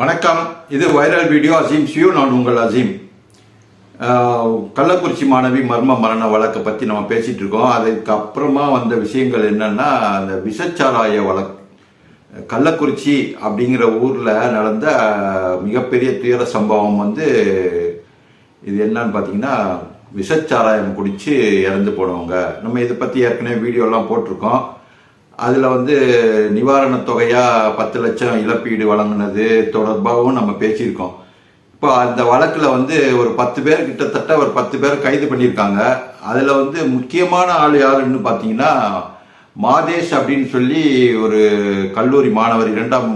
வணக்கம். இது viral video Azeem see you நான் உங்கள் அசீம் கள்ளக்குறிச்சி மாணவி மர்ம மரண வழக்கை பற்றி நம்ம பேசிகிட்டு இருக்கோம். அதுக்கப்புறமா வந்த விஷயங்கள் என்னென்னா அந்த விஷச்சாராய வழக்கு கள்ளக்குறிச்சி அப்படிங்கிற ஊரில் நடந்த மிகப்பெரிய துயர சம்பவம் வந்து இது என்னன்னு பார்த்தீங்கன்னா விஷச்சாராயம் குடித்து இறந்து போனவங்க. நம்ம இதை பற்றி ஏற்கனவே வீடியோலாம் போட்டிருக்கோம். அதில் வந்து நிவாரணத் தொகையாக பத்து லட்சம் இழப்பீடு வழங்கினது தொடர்பாகவும் நம்ம பேசியிருக்கோம். இப்போ அந்த வழக்கில் வந்து ஒரு பத்து பேர் கிட்டத்தட்ட ஒரு பத்து பேர் கைது பண்ணியிருக்காங்க. அதில் வந்து முக்கியமான ஆள் யாருன்னு பார்த்தீங்கன்னா மாதேஷ் அப்படின்னு சொல்லி ஒரு கல்லூரி மாணவர் இரண்டாம்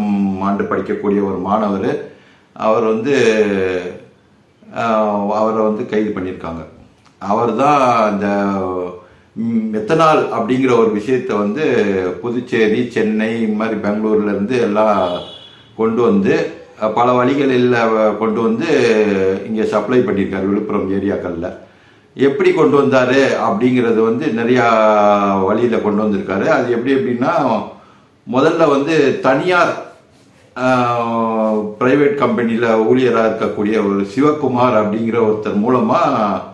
ஆண்டு படிக்கக்கூடிய ஒரு மாணவர் அவர் வந்து அவரை வந்து கைது பண்ணியிருக்காங்க. அவர் தான் இந்த மெத்தனால் அப்படிங்கிற ஒரு விஷயத்தை வந்து புதுச்சேரி சென்னை இந்த மாதிரி பெங்களூர்லேருந்து எல்லாம் கொண்டு வந்து பல வழிகளில் கொண்டு வந்து இங்கே சப்ளை பண்ணியிருக்காரு விழுப்புரம் ஏரியாக்களில். எப்படி கொண்டு வந்தார் அப்படிங்கிறது வந்து நிறையா வழியில் கொண்டு வந்திருக்காரு. அது எப்படி எப்படின்னா முதல்ல வந்து தனியார் பிரைவேட் கம்பெனியில் ஊழியராக இருக்கக்கூடிய ஒரு சிவகுமார் அப்படிங்கிற ஒருத்தர் மூலமாக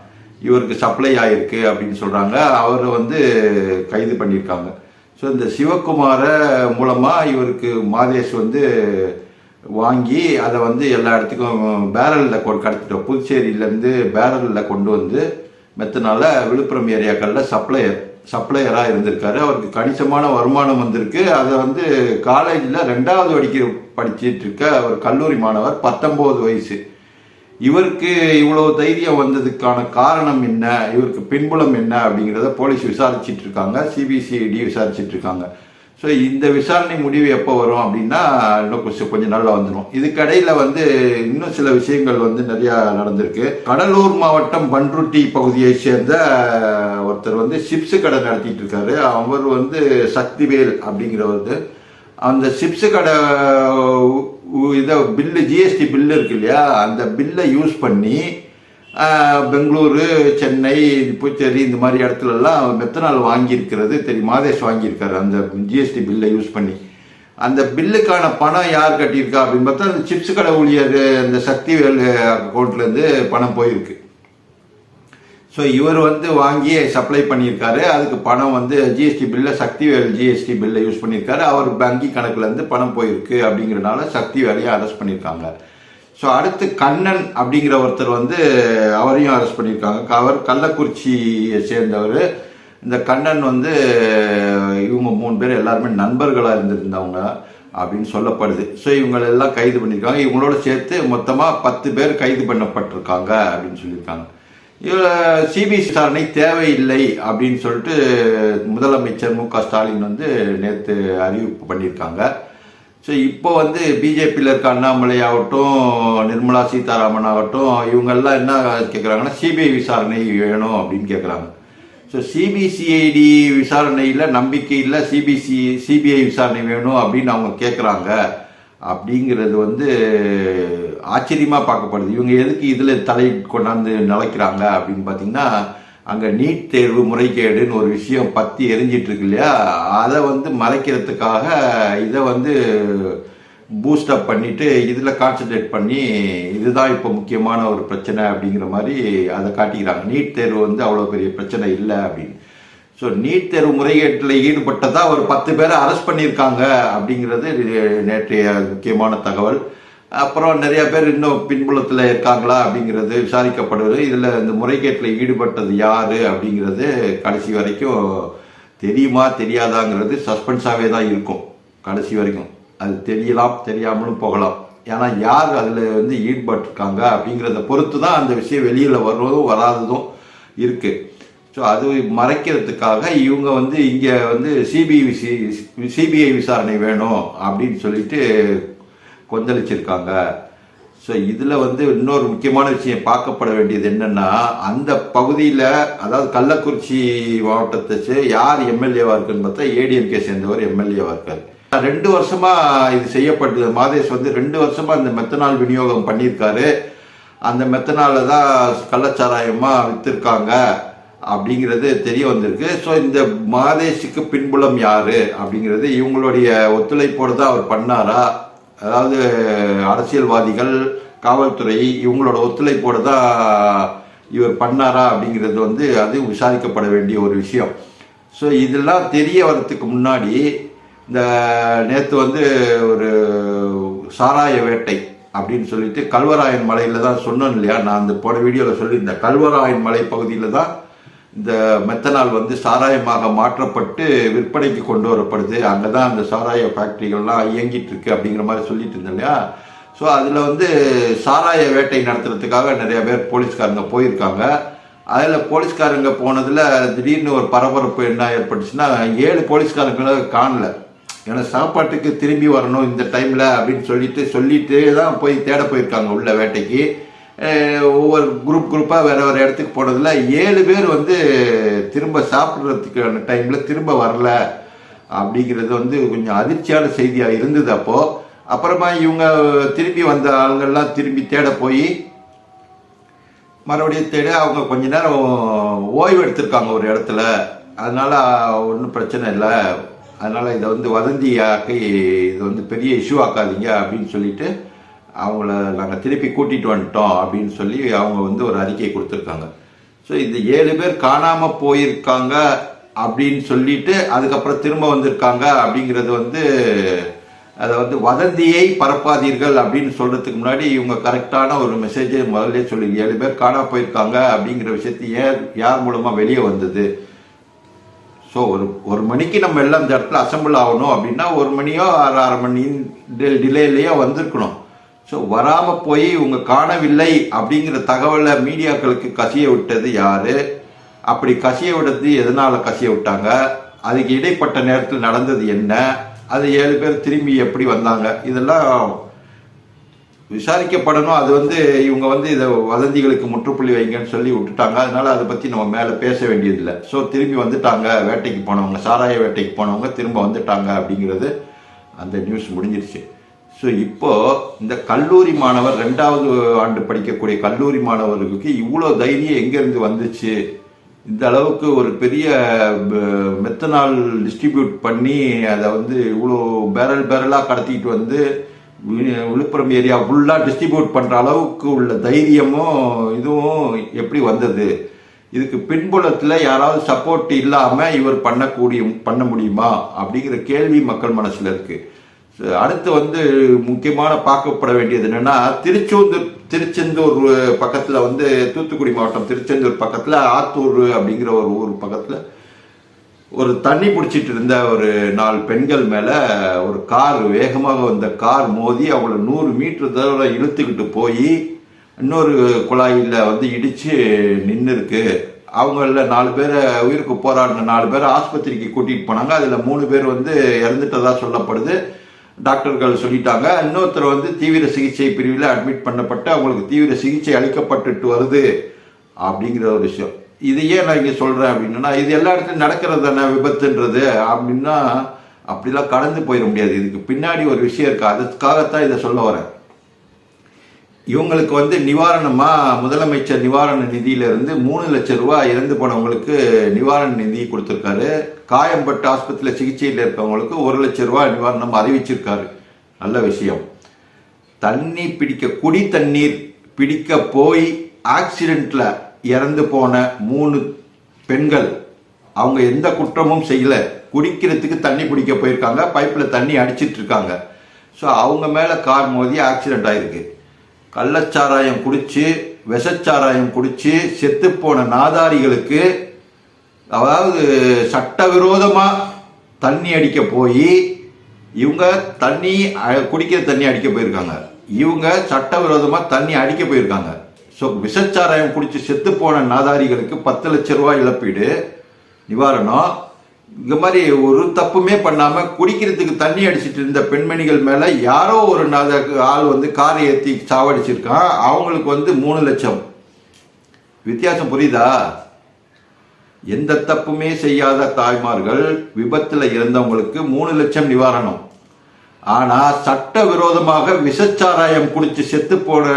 இவருக்கு சப்ளை ஆயிருக்கு அப்படின்னு சொல்கிறாங்க அவரை வந்து கைது பண்ணியிருக்காங்க. ஸோ இந்த சிவகுமாரை மூலமாக இவருக்கு மாதேஷ் வந்து வாங்கி அதை வந்து எல்லா இடத்துக்கும் பேரலில் கொண்டு கடத்திட்டோம். புதுச்சேரியிலேருந்து பேரலில் கொண்டு வந்து மெத்தனால விழுப்புரம் ஏரியாக்களில் சப்ளையர் சப்ளையராக இருந்திருக்காரு. அவருக்கு கணிசமான வருமானம் வந்திருக்கு. அதை வந்து காலேஜில் ரெண்டாவது படிக்க படிச்சிட்டு இருக்க ஒரு கல்லூரி மாணவர் பத்தொம்போது வயசு. இவருக்கு இவ்வளவு தைரியம் வந்ததுக்கான காரணம் என்ன? இவருக்கு பின்புலம் என்ன அப்படிங்கிறத போலீஸ் விசாரிச்சிட்டு இருக்காங்க. சிபிசிஐடி விசாரிச்சிட்டு இருக்காங்க. ஸோ இந்த விசாரணை முடிவு எப்போ வரும் அப்படின்னா இன்னும் கொஞ்சம் கொஞ்சம் நல்லா வந்துடும் இதுக்கடையில் வந்து இன்னும் சில விஷயங்கள் வந்து நிறையா நடந்திருக்கு. கடலூர் மாவட்டம் பன்ருட்டி பகுதியை சேர்ந்த ஒருத்தர் வந்து சிப்ஸு கடை நடத்திட்டு இருக்காரு. அவர் வந்து சக்திவேல் அப்படிங்கிறவர். அந்த சிப்ஸு கடை இதை பில்லு ஜிஎஸ்டி பில்லு இருக்கு இல்லையா? அந்த பில்லை யூஸ் பண்ணி பெங்களூரு சென்னை புதுச்சேரி இந்த மாதிரி இடத்துலலாம் மெத்தனால் வாங்கியிருக்கிறது தெரியும் மாதேஷ் வாங்கியிருக்காரு அந்த ஜிஎஸ்டி பில்லை யூஸ் பண்ணி. அந்த பில்லுக்கான பணம் யார் கட்டியிருக்கா அப்படின்னு பார்த்தா அந்த சிப்ஸ் கடை ஊழியர் அந்த சக்திவேல் அக்கௌண்ட்லேருந்து பணம் போயிருக்கு. ஸோ இவர் வந்து வாங்கி சப்ளை பண்ணியிருக்காரு. அதுக்கு பணம் வந்து ஜிஎஸ்டி பில்ல சக்திவேல் ஜிஎஸ்டி பில்லை யூஸ் பண்ணியிருக்காரு. அவர் வங்கி கணக்குலேருந்து பணம் போயிருக்கு அப்படிங்கிறனால சக்தி வேலையை அரெஸ்ட் பண்ணியிருக்காங்க. ஸோ அடுத்து கண்ணன் அப்படிங்கிற ஒருத்தர் வந்து அவரையும் அரெஸ்ட் பண்ணியிருக்காங்க. அவர் கள்ளக்குறிச்சியை சேர்ந்தவர். இந்த கண்ணன் வந்து இவங்க மூணு பேர் எல்லாருமே நண்பர்களாக இருந்திருந்தவங்க அப்படின்னு சொல்லப்படுது. ஸோ இவங்களெல்லாம் கைது பண்ணியிருக்காங்க. இவங்களோட சேர்த்து மொத்தமாக பத்து பேர் கைது பண்ணப்பட்டிருக்காங்க அப்படின்னு சொல்லியிருக்காங்க. சிபிஐ விசாரணை தேவையில்லை அப்படின்னு சொல்லிட்டு முதலமைச்சர் மு க ஸ்டாலின் வந்து நேற்று அறிவிப்பு பண்ணியிருக்காங்க. ஸோ இப்போ வந்து பிஜேபியில் இருக்க அண்ணாமலை ஆகட்டும் நிர்மலா சீதாராமன் ஆகட்டும் இவங்கெல்லாம் என்ன கேட்குறாங்கன்னா சிபிஐ விசாரணை வேணும் அப்படின்னு கேட்குறாங்க ஸோ சிபிசிஐடி விசாரணையில் நம்பிக்கை இல்லை சிபிசி சிபிஐ விசாரணை வேணும் அப்படின்னு அவங்க கேட்குறாங்க அப்படிங்கிறது வந்து ஆச்சரியமாக பார்க்கப்படுது. இவங்க எதுக்கு இதில் தலை கொண்டாந்து நிலைக்கிறாங்க அப்படின்னு பார்த்தீங்கன்னா அங்கே நீட் தேர்வு முறைகேடுன்னு ஒரு விஷயம் பற்றி எரிஞ்சிட்டு இருக்கு இல்லையா? அதை வந்து மறைக்கிறதுக்காக இதை வந்து பூஸ்டப் பண்ணிட்டு இதில் கான்சென்ட்ரேட் பண்ணி இதுதான் இப்போ முக்கியமான ஒரு பிரச்சனை அப்படிங்கிற மாதிரி அதை காட்டிக்கிறாங்க. நீட் தேர்வு வந்து அவ்வளோ பெரிய பிரச்சனை இல்லை அப்படின்னு. ஸோ நீட் தேர்வு முறைகேட்டில் ஈடுபட்டதாக ஒரு பத்து பேரை அரெஸ்ட் பண்ணியிருக்காங்க அப்படிங்கிறது நேற்றைய முக்கியமான தகவல். அப்புறம் நிறைய பேர் இன்னும் பின்புலத்தில் இருக்காங்களா அப்படிங்கிறது விசாரிக்கப்படுவது இதில் இந்த முறைகேட்டில் ஈடுபட்டது யார் அப்படிங்கிறது கடைசி வரைக்கும் தெரியுமா தெரியாதாங்கிறது சஸ்பென்ஸாகவே தான் இருக்கும். கடைசி வரைக்கும். அது தெரியலாம் தெரியாமலும் போகலாம். ஏன்னா யார் அதில் வந்து ஈடுபட்டிருக்காங்க அப்படிங்கிறத பொறுத்து தான் அந்த விஷயம் வெளியில் வர்றதும் வராததும் இருக்குது ஸோ அது மறைக்கிறதுக்காக இவங்க வந்து இங்கே வந்து சிபிஐ சிபிஐ விசாரணை வேணும் அப்படின்னு சொல்லிட்டு கொந்தளிச்சிருக்காங்க. ஸோ இதில் வந்து இன்னொரு முக்கியமான விஷயம் பார்க்கப்பட வேண்டியது என்னென்னா அந்த பகுதியில் அதாவது கள்ளக்குறிச்சி மாவட்டத்தை யார் எம்எல்ஏவாக இருக்குன்னு பார்த்தா ஏடிஎம்கே சேர்ந்தவர் எம்எல்ஏவாக இருக்கார். ரெண்டு வருஷமா இது செய்யப்பட்டது மாதேஷ் வந்து ரெண்டு வருஷமா இந்த மெத்தனால் விநியோகம் பண்ணியிருக்காரு. அந்த மெத்தனால தான் கள்ளச்சாராயமா வித்திருக்காங்க அப்படிங்கிறது தெரிய வந்திருக்கு. ஸோ இந்த மாதேஷுக்கு பின்புலம் யாரு அப்படிங்கிறது இவங்களுடைய ஒத்துழைப்போடு தான் அவர் பண்ணாரா? அதாவது அரசியல்வாதிகள் காவல்துறை இவங்களோட ஒத்துழைப்போடு தான் இவர் பண்ணாரா அப்படிங்கிறது வந்து அது விசாரிக்கப்பட வேண்டிய ஒரு விஷயம். ஸோ இதெல்லாம் தெரிய வரத்துக்கு முன்னாடி இந்த நேற்று வந்து ஒரு சாராய வேட்டை அப்படின்னு சொல்லிட்டு கல்வராயன் மலையில் தான் சொன்னேன் இல்லையா? நான் அந்த போன வீடியோவில் சொல்லியிருந்தேன். கல்வராயன் மலை பகுதியில் தான் இந்த மெத்தனால் வந்து சாராயமாக மாற்றப்பட்டு விற்பனைக்கு கொண்டு வரப்படுது. அங்கே தான் அந்த சாராய ஃபேக்ட்ரிகள்லாம் இயங்கிட்டு இருக்கு அப்படிங்கிற மாதிரி சொல்லிட்டு இருந்தேன் இல்லையா? ஸோ அதில் வந்து சாராய வேட்டை நடத்துறதுக்காக நிறைய பேர் போலீஸ்காரங்க போயிருக்காங்க. அதில் போலீஸ்காரங்க போனதில் திடீர்னு ஒரு பரபரப்பு என்ன ஏற்பட்டுச்சுன்னா ஏழு போலீஸ்காரங்களை காணல. ஏன்னா சாப்பாட்டுக்கு திரும்பி வரணும் இந்த டைமில் அப்படின்னு சொல்லிட்டு சொல்லிட்டு தான் போய் தேட போயிருக்காங்க உள்ள வேட்டைக்கு. ஒவ்வொரு குரூப் குரூப்பாக வேறு வேறு இடத்துக்கு போனதில் ஏழு பேர் வந்து திரும்ப சாப்பிட்றதுக்கான டைமில் திரும்ப வரல அப்படிங்கிறது வந்து கொஞ்சம் அதிர்ச்சியான செய்தியாக இருந்தது அப்போது அப்புறமா இவங்க திரும்பி வந்த ஆளுங்கள்லாம் திரும்பி தேட போய் மறுபடியும் தேடி அவங்க கொஞ்ச நேரம் ஓய்வு எடுத்திருக்காங்க ஒரு இடத்துல. அதனால் ஒன்றும் பிரச்சனை இல்லை. அதனால் இதை வந்து வதந்தியாக்கி இது வந்து பெரிய இஷ்யூ ஆக்காதீங்க அப்படின்னு சொல்லிட்டு அவங்கள நாங்கள் திருப்பி கூட்டிட்டு வந்துட்டோம் அப்படின்னு சொல்லி அவங்க வந்து ஒரு அறிக்கை கொடுத்துருக்காங்க. ஸோ இந்த ஏழு பேர் காணாமல் போயிருக்காங்க அப்படின்னு சொல்லிட்டு அதுக்கப்புறம் திரும்ப வந்திருக்காங்க அப்படிங்கிறது வந்து அதை வந்து வதந்தியை பரப்பாதீர்கள் அப்படின்னு சொல்கிறதுக்கு முன்னாடி இவங்க கரெக்டான ஒரு மெசேஜை முதல்ல சொல்லி ஏழு பேர் காணா போயிருக்காங்க அப்படிங்கிற விஷயத்தை ஏன் யார் மூலமாக வெளியே வந்தது? ஸோ ஒரு ஒரு மணிக்கு நம்ம எல்லாம் இந்த இடத்துல அசம்பிள் ஆகணும் அப்படின்னா ஒரு மணியோ அரை அரை மணி டிலேலையோ வந்திருக்கணும். ஸோ வராமல் போய் இவங்க காணவில்லை அப்படிங்கிற தகவலை மீடியாக்களுக்கு கசிய விட்டது யார்? அப்படி கசிய விட்டது எதனால் கசிய விட்டாங்க? அதுக்கு இடைப்பட்ட நேரத்தில் நடந்தது என்ன? அது ஏழு பேர் திரும்பி எப்படி வந்தாங்க? இதெல்லாம் விசாரிக்கப்படணும். அது வந்து இவங்க வந்து இதை வதந்திகளுக்கு முற்றுப்புள்ளி வைங்கன்னு சொல்லி விட்டுட்டாங்க. அதனால அதை பற்றி நம்ம மேலே பேச வேண்டியதில்லை. ஸோ திரும்பி வந்துட்டாங்க. வேட்டைக்கு போனவங்க சாராய வேட்டைக்கு போனவங்க திரும்ப வந்துட்டாங்க அப்படிங்கிறது அந்த நியூஸ் முடிஞ்சிருச்சு. ஸோ இப்போ இந்த கல்லூரி மாணவர் ரெண்டாவது ஆண்டு படிக்கக்கூடிய கல்லூரி மாணவர்களுக்கு இவ்வளோ தைரியம் எங்கேருந்து வந்துச்சு? இந்த அளவுக்கு ஒரு பெரிய மெத்தனால் டிஸ்ட்ரிபியூட் பண்ணி அதை வந்து இவ்வளோ பேரல் பேரலாக கடத்திட்டு வந்து விழுப்புரம் ஏரியா ஃபுல்லாக டிஸ்ட்ரிபியூட் பண்ணுற அளவுக்கு உள்ள தைரியமும் இதுவும் எப்படி வந்தது? இதுக்கு பின்புலத்தில் யாராவது சப்போர்ட் இல்லாமல் இவர் பண்ணக்கூடிய பண்ண முடியுமா? அப்படிங்கிற கேள்வி மக்கள் மனசில் இருக்குது அடுத்து வந்து முக்கியமான பார்க்கப்பட வேண்டியது என்னன்னா திருச்செந்தூர் திருச்செந்தூர் பக்கத்தில் வந்து தூத்துக்குடி மாவட்டம் திருச்செந்தூர் பக்கத்தில் ஆத்தூர் அப்படிங்கிற ஒரு ஊர் பக்கத்தில் ஒரு தண்ணி பிடிச்சிட்டு இருந்த ஒரு நாலு பெண்கள் மேலே ஒரு கார் வேகமாக வந்த கார் மோதி அவங்கள நூறு மீட்டர் தூரம் இழுத்துக்கிட்டு போய் இன்னொரு குழாயில் வந்து இடித்து நின்று இருக்கு அவங்கள நாலு பேரை உயிருக்கு போராடின நாலு பேரை ஆஸ்பத்திரிக்கு கூட்டிகிட்டு போனாங்க. அதில் மூணு பேர் வந்து இறந்துட்டதா சொல்லப்படுது. டாக்டர்கள் சொல்லிட்டாங்க. இன்னொருத்தர் வந்து தீவிர சிகிச்சை பிரிவில் அட்மிட் பண்ணப்பட்டு அவங்களுக்கு தீவிர சிகிச்சை அளிக்கப்பட்டுட்டு வருது அப்படிங்கிற ஒரு விஷயம். இது ஏன் நான் இங்கே சொல்கிறேன் அப்படின்னா இது எல்லா இடத்துலையும் நடக்கிறது தானே விபத்துன்றது. அப்படின்னா அப்படிலாம் கடந்து போயிட முடியாது. இதுக்கு பின்னாடி ஒரு விஷயம் இருக்கு. அதுக்காகத்தான் இதை சொல்ல வரேன். இவங்களுக்கு வந்து நிவாரணமாக முதலமைச்சர் நிவாரண நிதியிலிருந்து மூணு லட்சம் ரூபாய் இறந்து போனவங்களுக்கு நிவாரண நிதி கொடுத்துருக்காரு. காயம்பட்டு ஆஸ்பத்திரியில் சிகிச்சையில் இருக்கவங்களுக்கு ஒரு லட்சம் ரூபாய் நிவாரணம் அறிவிச்சிருக்காரு. நல்ல விஷயம். தண்ணி பிடிக்க குடி தண்ணீர் பிடிக்க போய் ஆக்சிடெண்ட்டில் இறந்து போன மூணு பெண்கள் அவங்க எந்த குற்றமும் செய்யல. குடிக்கிறதுக்கு தண்ணி பிடிக்க போயிருக்காங்க. பைப்பில் தண்ணி அடிச்சிட்டு இருக்காங்க. ஸோ அவங்க மேலே கார் மோதி ஆக்சிடென்ட் ஆகிருக்கு கள்ளச்சாராயம் குடிச்சு விஷச்சாராயம் குடிச்சு செத்துப்போன நாதாரிகளுக்கு அதாவது சட்டவிரோதமா தண்ணி அடிக்க போய் இவங்க தண்ணி அ- குடிக்கிற தண்ணி அடிக்க போயிருக்காங்க. இவங்க சட்டவிரோதமா தண்ணி அடிக்க போயிருக்காங்க. ஸோ விஷச்சாராயம் குடிச்சு செத்து போன நாதாரிகளுக்கு பத்து லட்ச ரூபாய் இழப்பீடு நிவாரணம். இந்த மாதிரி ஒரு தப்புமே பண்ணாம குடிக்கிறதுக்கு தண்ணி அடிச்சிட்டு இருந்த பெண்மணிகள் மேல யாரோ ஒரு நாத ஆள் வந்து காரை ஏத்தி சாவடிச்சிருக்கான். அவங்களுக்கு வந்து மூணு லட்சம். வித்தியாசம் புரியுதா? எந்த தப்புமே செய்யாத தாய்மார்கள் விபத்துல இறந்தவங்களுக்கு மூணு லட்சம் நிவாரணம். ஆனா சட்ட விரோதமாக விஷச்சாராயம் குடிச்சு செத்து போன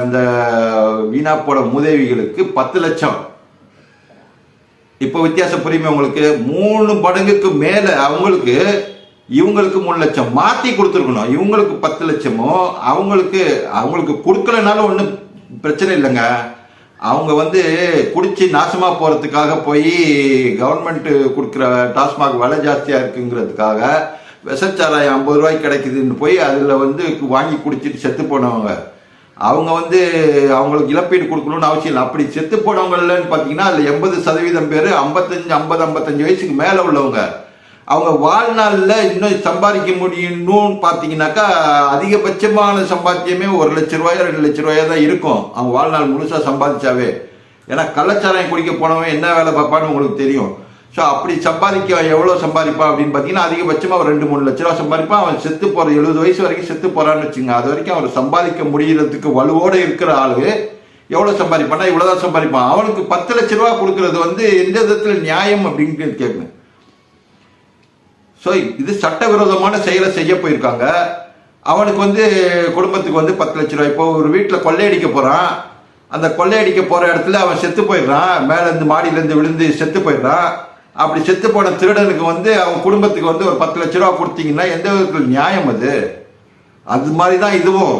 அந்த வீணா போன முதவிகளுக்கு பத்து லட்சம். இப்போ வித்தியாசம் புரியுமே உங்களுக்கு? மூணு மடங்குக்கு மேல அவங்களுக்கு இவங்களுக்கு மூணு லட்சம் மாத்தி கொடுத்துருக்கணும். இவங்களுக்கு பத்து லட்சமோ அவங்களுக்கு அவங்களுக்கு கொடுக்கலனாலும் ஒன்றும் பிரச்சனை இல்லைங்க. அவங்க வந்து குடிச்சு நாசமா போறதுக்காக போய் கவர்மெண்ட் கொடுக்குற டாஸ்மாக் விலை ஜாஸ்தியா இருக்குங்கிறதுக்காக விஷச்சாராயம் ஐம்பது ரூபாய்க்கு கிடைக்குதுன்னு போய் அதில் வந்து வாங்கி குடிச்சிட்டு செத்து போனவங்க. அவங்க வந்து அவங்களுக்கு இழப்பீடு கொடுக்கணும்னு அவசியம் இல்லை. அப்படி செத்து போனவங்கள்லன்னு பார்த்தீங்கன்னா அதில் எண்பது சதவீதம் பேர் ஐம்பத்தஞ்சு ஐம்பது ஐம்பத்தஞ்சு வயசுக்கு மேலே உள்ளவங்க. அவங்க வாழ்நாளில் இன்னும் சம்பாதிக்க முடியணும்னு பார்த்தீங்கன்னாக்கா அதிகபட்சமான சம்பாத்தியமே ஒரு லட்ச ரூபாயோ ரெண்டு லட்ச ரூபாயோ தான் இருக்கும். அவங்க வாழ்நாள் முழுசாக சம்பாதிச்சாவே. ஏன்னா கள்ளச்சாராயம் குடிக்க போனவன் என்ன வேலை பார்ப்பான்னு உங்களுக்கு தெரியும். ஸோ அப்படி சம்பாதிக்க எவ்வளோ சம்பாதிப்பா அப்படின்னு பார்த்தீங்கன்னா அதிகபட்சமாக ஒரு ரெண்டு மூணு லட்ச ரூபா சம்பாதிப்பான். அவன் செத்து போகிற எழுபது வயசு வரைக்கும் செத்து போகிறான்னு வச்சுங்க. அது வரைக்கும் அவர் சம்பாதிக்க முடியறதுக்கு வலுவோடு இருக்கிற ஆளு எவ்வளோ சம்பாதிப்பாள் இவ்வளோ தான் சம்பாதிப்பான். அவனுக்கு பத்து லட்ச ரூபா கொடுக்கறது வந்து எந்த விதத்தில் நியாயம் அப்படின்னு கேட்குறேன் ஸோ இது சட்டவிரோதமான செயலை செய்ய போயிருக்காங்க. அவனுக்கு வந்து குடும்பத்துக்கு வந்து பத்து லட்ச ரூபாய் இப்போ ஒரு வீட்டில் கொள்ளையடிக்க போகிறான் அந்த கொள்ளையடிக்க போகிற இடத்துல அவன் செத்து போயிடுறான். மேலேருந்து மாடியிலேருந்து விழுந்து செத்து போயிடுறான். அப்படி செத்து போன திருடனுக்கு வந்து அவன் குடும்பத்துக்கு வந்து ஒரு பத்து லட்ச ரூபா கொடுத்தீங்கன்னா எந்த விதத்தில் நியாயம் அது? அது மாதிரி தான் இதுவும்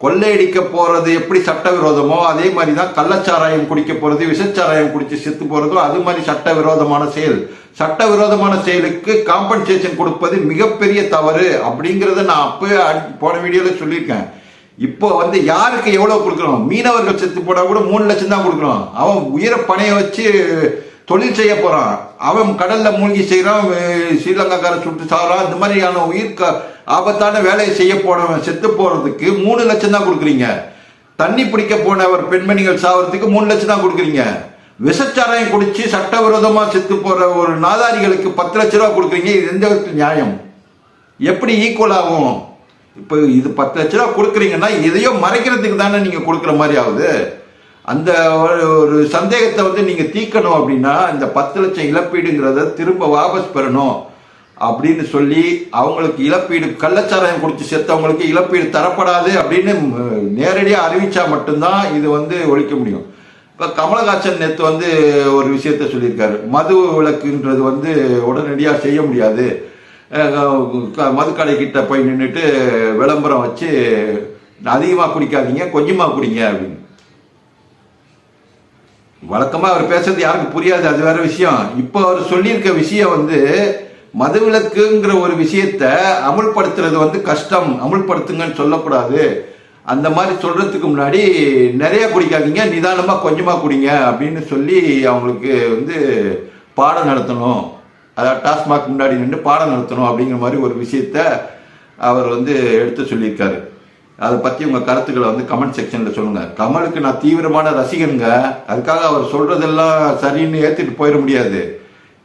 கொள்ளையடிக்க போறது எப்படி சட்டவிரோதமோ அதே மாதிரி தான் கள்ளச்சாராயம் குடிக்க போறது விஷச்சாராயம் குடிச்சு செத்து போறதும் அது மாதிரி சட்டவிரோதமான செயல். சட்டவிரோதமான செயலுக்கு காம்பன்சேஷன் கொடுப்பது மிகப்பெரிய தவறு அப்படிங்கிறத நான் அப்பவே போன வீடியோல சொல்லியிருக்கேன். இப்போ வந்து யாருக்கு எவ்வளவு கொடுக்குறோம் மீனவர்கள் செத்து போட கூட மூணு லட்சம் தான் கொடுக்குறோம் அவன் உயிரை பணைய வச்சு தொழில் செய்ய போறான். அவன் கடல்ல மூழ்கி செய்யறான் ஸ்ரீலங்காக்கார சுட்டு சாகிறான் இந்த மாதிரியான உயிர் ஆபத்தான வேலையை செய்ய போனவன் செத்து போறதுக்கு மூணு லட்சம் தான் கொடுக்குறீங்க. தண்ணி பிடிக்க போனவர் பெண்மணிகள் சாவறதுக்கு மூணு லட்சம் தான் கொடுக்குறீங்க. விஷச்சாராயம் குடிச்சு சட்டவிரோதமா செத்து போற ஒரு நாதாரிகளுக்கு பத்து லட்ச ரூபா கொடுக்குறீங்க. இது எந்த விதத்தில் நியாயம்? எப்படி ஈக்குவல் ஆகும்? இப்போ இது பத்து லட்ச ரூபா கொடுக்குறீங்கன்னா எதையோ மறைக்கிறதுக்கு தானே நீங்க கொடுக்குற மாதிரி ஆகுது. அந்த ஒரு ஒரு சந்தேகத்தை வந்து நீங்க தீர்க்கணும் அப்படின்னா இந்த பத்து லட்சம் இழப்பீடுங்கிறத திரும்ப வாபஸ் பெறணும் அப்படின்னு சொல்லி அவங்களுக்கு இழப்பீடு கள்ளச்சாராயம் குடிச்சு செத்தவங்களுக்கு இழப்பீடு தரப்படாது அப்படின்னு நேரடியாக அறிவிச்சா மட்டும்தான் இது வந்து ஒழிக்க முடியும். இப்போ கமலஹாசன் நேற்று வந்து ஒரு விஷயத்த சொல்லியிருக்காரு. மது விளக்குன்றது வந்து உடனடியாக செய்ய முடியாது. மதுக்கடை கிட்ட போய் நின்றுட்டு விளம்பரம் வச்சு அதிகமாக குடிக்காதீங்க கொஞ்சமாக குடிங்க அப்படின்னு. வழக்கமா அவர் பேசுறது யாருக்கு புரியாது அது வேற விஷயம். இப்போ அவர் சொல்லியிருக்க விஷயம் வந்து மதுவிலக்குங்கிற ஒரு விஷயத்த அமுல்படுத்துறது வந்து கஷ்டம் அமுல்படுத்துங்கன்னு சொல்லக்கூடாது. அந்த மாதிரி சொல்றதுக்கு முன்னாடி நிறைய குடிக்காதீங்க நிதானமா கொஞ்சமா குடிங்க அப்படின்னு சொல்லி அவங்களுக்கு வந்து பாடம் நடத்தணும். அதாவது டாஸ்மாக் முன்னாடி நின்று பாடம் நடத்தணும் அப்படிங்கிற மாதிரி ஒரு விஷயத்த அவர் வந்து எடுத்து சொல்லியிருக்காரு. அதை பற்றி உங்கள் கருத்துக்களை வந்து கமெண்ட் செக்ஷனில் சொல்லுங்கள் கமலுக்கு நான் தீவிரமான ரசிகனுங்க. அதுக்காக அவர் சொல்கிறதெல்லாம் சரின்னு ஏற்றிட்டு போயிட முடியாது.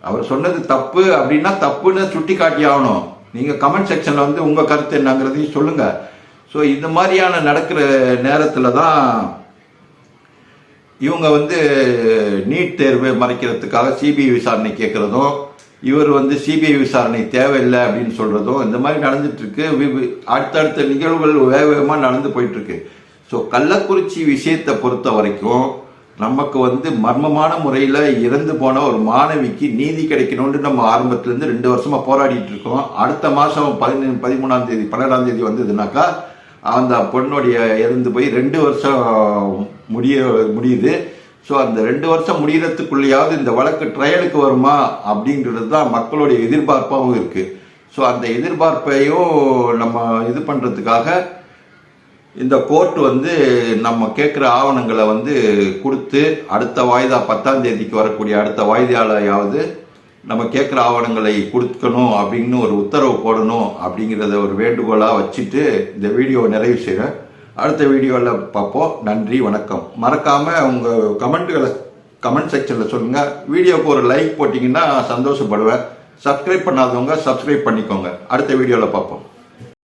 அவர் சொன்னது தப்பு. அப்படின்னா தப்புன்னு சுட்டி காட்டி ஆகணும். நீங்கள் கமெண்ட் செக்ஷனில் வந்து உங்கள் கருத்து என்னங்கிறதையும் சொல்லுங்கள் ஸோ இந்த மாதிரியான நடக்கிற நேரத்தில் தான் இவங்க வந்து நீட் தேர்வை மறைக்கிறதுக்காக சிபிஐ விசாரணை கேட்குறதும் இவர் வந்து சிபிஐ விசாரணை தேவையில்லை அப்படின்னு சொல்றதும் இந்த மாதிரி நடந்துட்டு இருக்கு அடுத்தடுத்த நிகழ்வுகள் வேக வேகமாக நடந்து போயிட்டு இருக்கு ஸோ கள்ளக்குறிச்சி விஷயத்தை பொறுத்த வரைக்கும் நமக்கு வந்து மர்மமான முறையில் இறந்து போன ஒரு மாணவிக்கு நீதி கிடைக்கணும்னு நம்ம ஆரம்பத்துலேருந்து ரெண்டு வருஷமாக போராடிட்டு இருக்கோம். அடுத்த மாதம் பதினஞ்சு பதிமூணாம் தேதி பன்னெண்டாம் தேதி வந்ததுனாக்கா அந்த பொண்ணுடைய இறந்து போய் ரெண்டு வருஷம் முடிய முடியுது. ஸோ அந்த ரெண்டு வருஷம் முடிகிறதுக்குள்ளேயாவது இந்த வழக்கு ட்ரையலுக்கு வருமா அப்படிங்கிறது தான் மக்களுடைய எதிர்பார்ப்பாகவும் இருக்குது ஸோ அந்த எதிர்பார்ப்பையும் நம்ம இது பண்ணுறதுக்காக இந்த கோர்ட் வந்து நம்ம கேட்குற ஆவணங்களை வந்து கொடுத்து அடுத்த வாய்தா பத்தாம் தேதிக்கு வரக்கூடிய அடுத்த வாய்தாலையாவது நம்ம கேட்குற ஆவணங்களை கொடுக்கணும் அப்படின்னு ஒரு உத்தரவு போடணும் அப்படிங்கிறத ஒரு வேண்டுகோளாக வச்சுட்டு இந்த வீடியோவை நிறைவு செய்கிறேன் அடுத்த வீடியோவில் பார்ப்போம். நன்றி வணக்கம். மறக்காமல் உங்கள் கமெண்ட்டுகளை கமெண்ட் செக்ஷனில் சொல்லுங்கள் வீடியோவுக்கு ஒரு லைக் போட்டிங்கன்னா சந்தோஷப்படுவேன். சப்ஸ்கிரைப் பண்ணாதவங்க சப்ஸ்கிரைப் பண்ணிக்கோங்க. அடுத்த வீடியோவில் பார்ப்போம்.